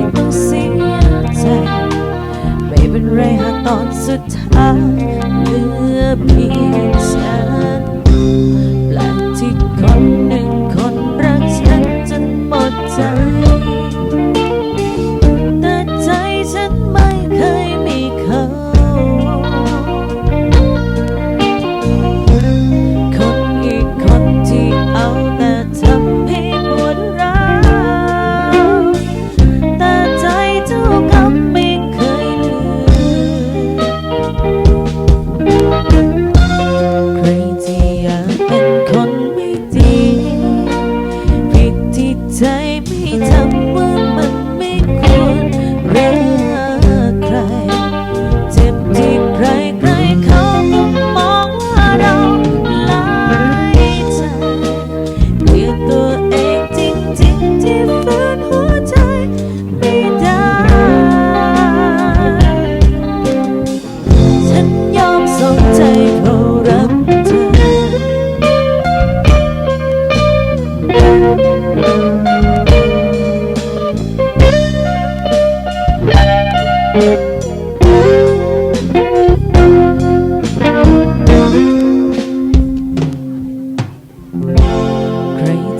อย่าเงเสียใจ ไม่เป็นไรหากตอนสุดท้าย ใคร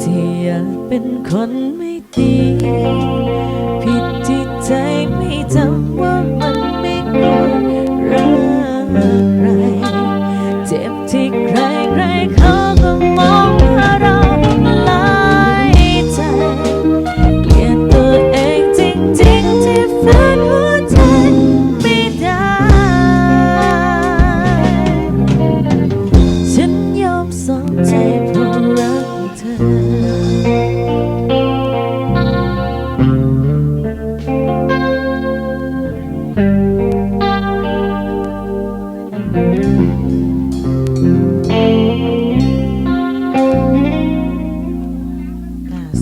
ที่อยากเป็นคนไม่ดี ผิดที่ใจไม่จำว่า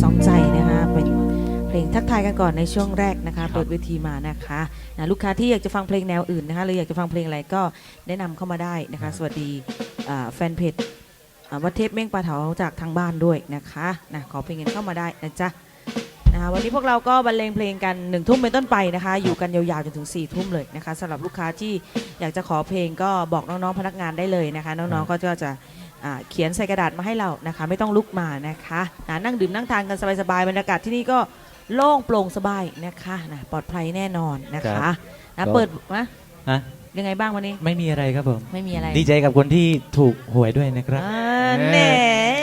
สองใจนะคะเป็นเพลงทักทายกันก่อนในช่วงแรกนะคะ เปิดเวทีมานะคะนะลูกค้าที่อยากจะฟังเพลงแนวอื่นนะคะหรืออยากจะฟังเพลงอะไรก็แนะนำเข้ามาได้นะคะ สวัสดีอ่าแฟนเพจอ่าวัดเทพเม่งปลาเถาจากทางบ้านด้วยนะคะนะขอเพลงกันเข้ามาได้นะจ๊ะ นะคะวันนี้พวกเราก็บรรเลงเพลงกันหนึ่งทุ่มเป็นต้นไปนะคะ อยู่กันยาวๆจนถึง4ี่ทุ่มเลยนะคะสำหรับลูกค้าที่อยากจะขอเพลงก็บอกน้องๆพนักงานได้เลยนะคะ น้องๆก็จะอ่าเขียนใส่กระดาษมาให้เรานะคะ ไม่ต้องลุกมานะคะนะนั่งดื่มนั่งทานกันสบายๆบรรยากาศที่นี่ก็โล่งโปร่งสบายนะคะนะปลอดภัยแน่นอนนะครัคะบนะก็เปิดนะฮะยังไงบ้างวันนี้ไม่มีอะไรครับผม ไม่มีอะไรดีใจกับคนที่ถูกหวยด้วยนะครับอ่าแหน่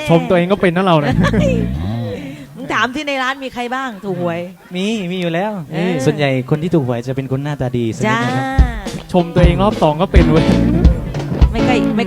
ชมตัวเองก็เป็นนะเราเนี่ยมึง ถามที่ในร้านมีใครบ้างถูกหวย มีมีอยู่แล้วเออ ส่วนใหญ่คนที่ถูกหวยจะเป็นคนหน้าตาดีสักนิจ้า ดนะครับชมตัวเองรอบสองก็เป็นเว้ย